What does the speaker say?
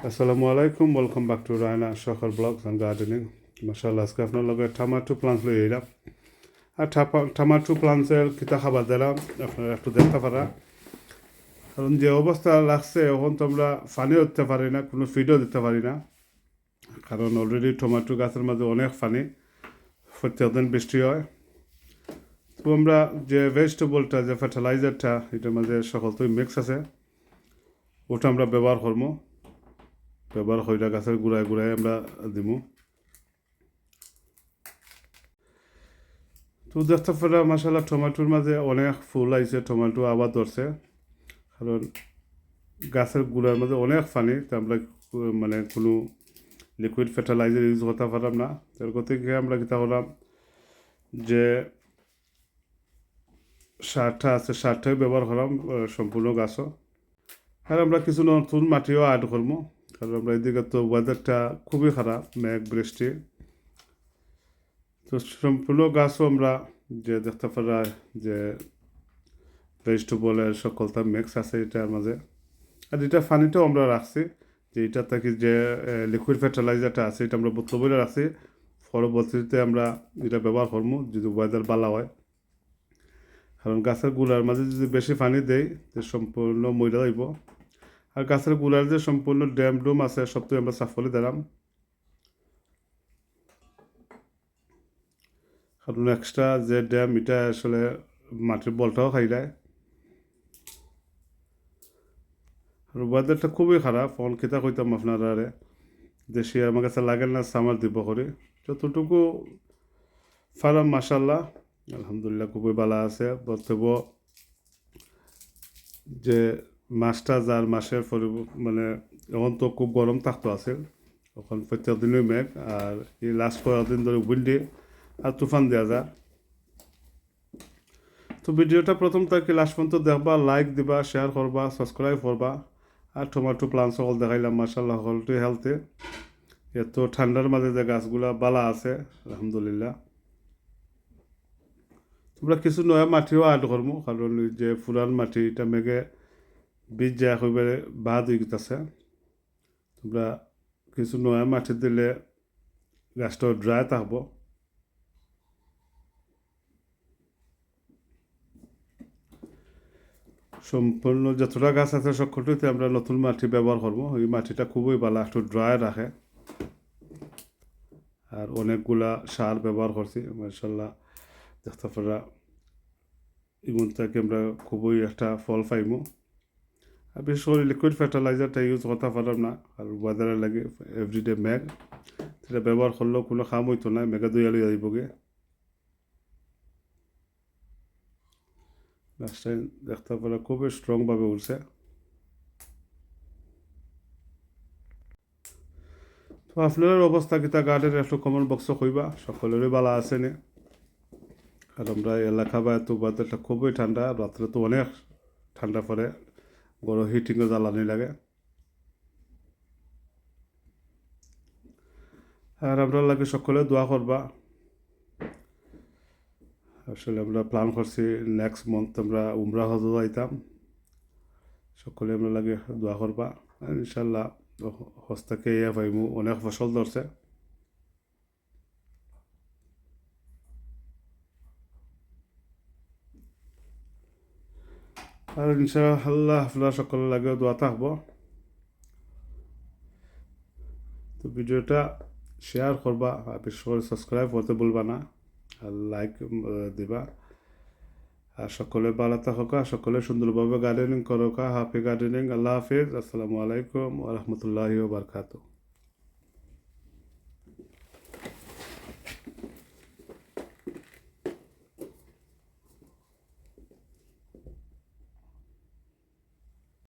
আসসালামু আলাইকুম welcome back to Raina শখর ব্লগস অ্যান্ড গার্ডেনিং মাসাল্লাহ আজকে আপনার লগে টমাটো প্লান্টস লই এলাম আর টমাটো প্লান্টসের কিতা খাবার দিলাম আপনারা একটু দেখতে পারা কারণ যে অবস্থা লাগছে এখন তো আমরা ফানিও দিতে পারি না কোনো ফিডও দিতে পারি না কারণ অলরেডি টমাটো গাছের মাঝে অনেক ফানি প্রত্যেকদিন বৃষ্টি হয় তো আমরা যে ভেজিটেবলটা যে ফার্টিলাইজারটা এটার মাঝে সকল তো মিক্স আছে ওটা আমরা ব্যবহার করব ব্যবহার হইরা গাছের গুড়ায় গুড়ায় আমরা দিমু। তো দেখতে পারা মাসাল্লাহ টমেটোর মাঝে অনেক ফুল আইছে, টমেটো আবার ধরছে। কারণ গাছের গুড়ার মাঝে অনেক পানি, তো আমরা মানে কোনো লিকুইড ফার্টিলাইজার ইউজ করতে পারলাম না। তার গতিকে আমরা কিতা হলাম যে সারটা আছে, সারটাই ব্যবহার করলাম সম্পূর্ণ গাছও। আর আমরা কিছু নতুন মাটিও অ্যাড করব। কারণ আমরা এদিকে তো ওয়েদারটা খুবই খারাপ, মেঘ, বৃষ্টি। তো সম্পূর্ণ গাছও আমরা যে দেখতে পারা যে ভেজিটেবলের সকলটা মিক্স আছে এটার মাঝে। আর এটা ফানিটাও আমরা রাখছি, যে এটা থেকে যে লিকুইড ফার্টিলাইজারটা আছে এটা আমরা বোতল বলে রাখছি। পরবর্তীতে আমরা এটা ব্যবহার করব যদি ওয়েদার বালা হয়। কারণ গাছেরগুলার মাঝে যদি বেশি পানি দেয় সম্পূর্ণ মইরা যাইব। আর গাছেরগুলার যে সম্পূর্ণ ড্যাম ডুম আছে সবটাই আমরা সাফ করে দিলাম। কারণ এক্সট্রা যে ড্যাম, এটা আসলে মাটির বলটাও খাই দেয়। আর ওয়েদারটা খুবই খারাপ ফোন খেতে কইতাম আপনারা আরে দেশি আমার কাছে লাগে না সামার দিব করে। যতটুকু ফারাম মাসাল্লাহ আলহামদুলিল্লাহ খুবই ভালো আছে। বর্তব যে মাসটা যার পরি মানে এখন তো খুব গরম থাকতো আছে। এখন প্রত্যেক দিনই মেঘ, আর এই লাস্ট কয়েকদিন ধরে উইন্ডি আর তুফান দেওয়া যা তো ভিডিওটা প্রথম থেকে লাস্ট পর্যন্ত দেখবা লাইক দিবা শেয়ার করবা সাবস্ক্রাইব করবা, আর টমেটো প্লান্ট সকল দেখাইলাম মার্শাল্লাহ সকলটি হেলথে এত ঠান্ডার মাঝে যে গাছগুলা বালা আছে, আলহামদুলিল্লাহ। তোমরা কিছু নয়া মাটিও আড করব, কারণ যে পুরান মাটি, এটা মেঘে বীজ যা একেবারে বাদ হয়ে গেছে তোমরা কিছু নয়া মাটি দিলে গাছটা ড্রাই থাকব সম্পূর্ণ যতটা গাছ আছে সকলটিতে আমরা নতুন মাটি ব্যবহার করব। এই মাটিটা খুবই ভালো, একটু ড্রাই রাখে। আর অনেকগুলা সার ব্যবহার করছি মার্শাল্লাহ দেখতে পারা এগুন থেকে আমরা খুবই একটা ফল পাইমু। বিশেষ করে লিকুইড ফার্টিলাইজারটা ইউজ করতে পারলাম না আর ওয়েদারে লাগে এভরিডে ম্যাগ সেটা ব্যবহার করলেও কোনো কাম হইতো না মেঘা দুই আলু যাইবগে গাছটা দেখতে পারা খুবই স্ট্রংভাবে উঠছে তো আপনার অবস্থা কিতা গার্ডেনের একটু কমেন্ট বক্স কইবা সকলেরই ভালো আছে নে আর আমরা এলাকা বা এত বাতাসটা খুবই ঠান্ডা রাত্রে তো অনেক ঠান্ডা পড়ে বড় হিটিংও জ্বালানি লাগে। আর আমরা লাগে সকলে দোয়া করবা। আসলে আমরা প্ল্যান করছি নেক্সট মান্থ আমরা উমরা হজ যাইতাম। সকলে আমরা লাগে দোয়া করবা। ইনশাল্লাহ হস্তাকে ইয়া পাইমু, অনেক ফসল ধরছে। আর ইনশাআল্লাহ আপনারা সকলের লাগে দোয়া থাকব তো ভিডিওটা শেয়ার করবা আর বিশেষ করে সাবস্ক্রাইব করতে বলবা না আর লাইক দিবা। আর সকলে ভালো থাকা সকলে সুন্দরভাবে গার্ডেনিং করোকা হ্যাপি গার্ডেনিং আল্লাহ হাফিজ। আসসালামু আলাইকুম রহমতুল্লাহি বারকাতু